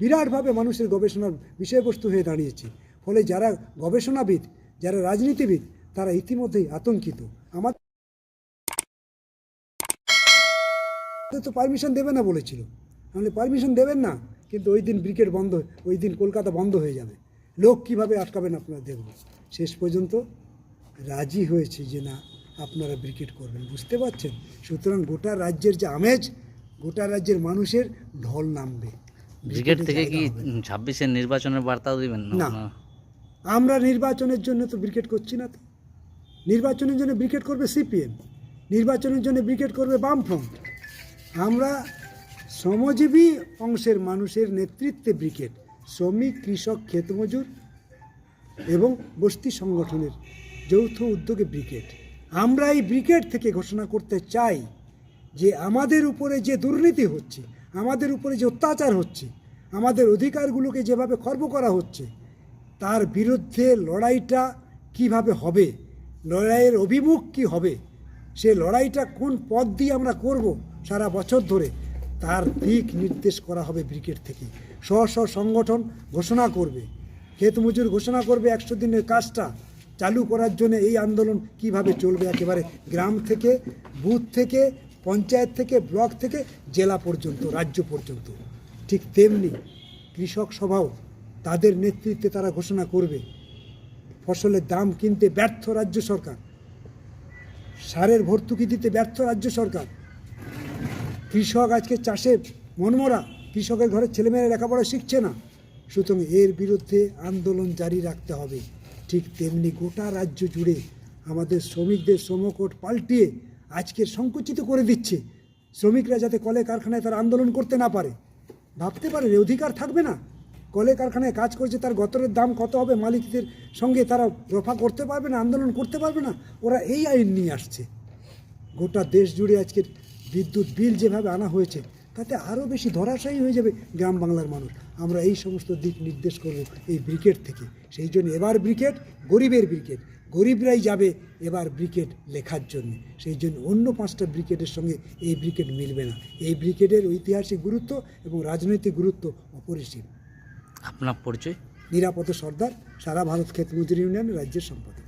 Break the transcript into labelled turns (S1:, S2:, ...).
S1: বিরাটভাবে মানুষের গবেষণার বিষয়বস্তু হয়ে দাঁড়িয়েছে। ফলে যারা গবেষণাবিদ, যারা রাজনীতিবিদ, তারা ইতিমধ্যেই আতঙ্কিত। আমাদের তো পারমিশন দেবে না বলেছিল। তাহলে পারমিশন দেবেন না, কিন্তু ওই দিন ব্রিকেট বন্ধ, ওই দিন কলকাতা বন্ধ হয়ে যাবে। লোক কীভাবে আটকাবেন আপনারা দেখবেন শেষ পর্যন্ত রাজি হয়েছে যে না, আপনারা ব্রিকেট করবেন। বুঝতে পারছেন? সুতরাং গোটা রাজ্যের যে আমেজ, গোটা রাজ্যের মানুষের ঢল নামবে।
S2: ব্রিগেড থেকে কি। ছাব্বিশের নির্বাচনের বার্তাও দিবেন?
S1: না। আমরা নির্বাচনের জন্য তো ব্রিকেট করছি না তো। নির্বাচনের জন্য ব্রিকেট করবে সিপিএম নির্বাচনের জন্য ব্রিকেট করবে বামফ্রন্ট। আমরা শ্রমজীবী অংশের মানুষের নেতৃত্বে ব্রিকেট শ্রমিক কৃষক ক্ষেতমজুর এবং বস্তি সংগঠনের যৌথ উদ্যোগে ব্রিকেট আমরা এই ব্রিগেড থেকে ঘোষণা করতে চাই যে আমাদের উপরে যে দুর্নীতি হচ্ছে আমাদের উপরে যে অত্যাচার হচ্ছে, আমাদের অধিকারগুলোকে যেভাবে খর্ব করা হচ্ছে, তার বিরুদ্ধে লড়াইটা কীভাবে হবে, লড়াইয়ের অভিমুখ কি হবে, সে লড়াইটা কোন পথ দিয়ে আমরা করব সারা বছর ধরে, তার দিক নির্দেশ করা হবে ব্রিগেড থেকে। স্ব স্ব সংগঠন ঘোষণা করবে। খেত মজুর ঘোষণা করবে একশো দিনের কাজটা। চালু করার জন্য এই আন্দোলন কীভাবে চলবে একেবারে গ্রাম থেকে, বুথ থেকে পঞ্চায়েত থেকে, ব্লক থেকে, জেলা পর্যন্ত, রাজ্য পর্যন্ত। ঠিক তেমনি কৃষক সভাও তাদের নেতৃত্বে তারা ঘোষণা করবে। ফসলের দাম কিনতে ব্যর্থ রাজ্য সরকার। সারের ভর্তুকি দিতে ব্যর্থ রাজ্য সরকার। কৃষক আজকে চাষে মনমরা। কৃষকের ঘরে ছেলেমেয়েরা লেখাপড়া শিখছে না। সুতরাং এর বিরুদ্ধে আন্দোলন জারি রাখতে হবে। ঠিক তেমনি গোটা রাজ্য জুড়ে আমাদের শ্রমিকদের শ্রমকোট পাল্টিয়ে আজকে সংকুচিত করে দিচ্ছে। শ্রমিকরা যাতে কলে কারখানায় তারা আন্দোলন করতে না পারে। ভাবতে পারে অধিকার থাকবে না। কলে কারখানায় কাজ করছে, তার গতরের দাম কত হবে মালিকদের সঙ্গে তারা রফা করতে পারবে না, আন্দোলন করতে পারবে না? ওরা এই আইন নিয়ে আসছে। গোটা দেশ জুড়ে আজকের বিদ্যুৎ বিল যেভাবে আনা হয়েছে, তাতে আরও বেশি ধরাশায়ী হয়ে যাবে গ্রাম বাংলার মানুষ। আমরা এই সমস্ত দিক নির্দেশ করব এই ব্রিকেট থেকে। সেই জন্য এবার ব্রিকেট, গরিবের ব্রিকেট। গরিবরাই যাবে এবার ব্রিকেট লেখার জন্য। সেই জন্য অন্য পাঁচটা ব্রিকেটের সঙ্গে এই ব্রিকেট মিলবে না। এই ব্রিকেটের ঐতিহাসিক গুরুত্ব এবং রাজনৈতিক গুরুত্ব অপরিসীম।
S2: আপনার পরিচয়?
S1: নিরাপদ সর্দার সারা ভারত ক্ষেত মজুরি ইউনিয়ন রাজ্যের সম্পাদক।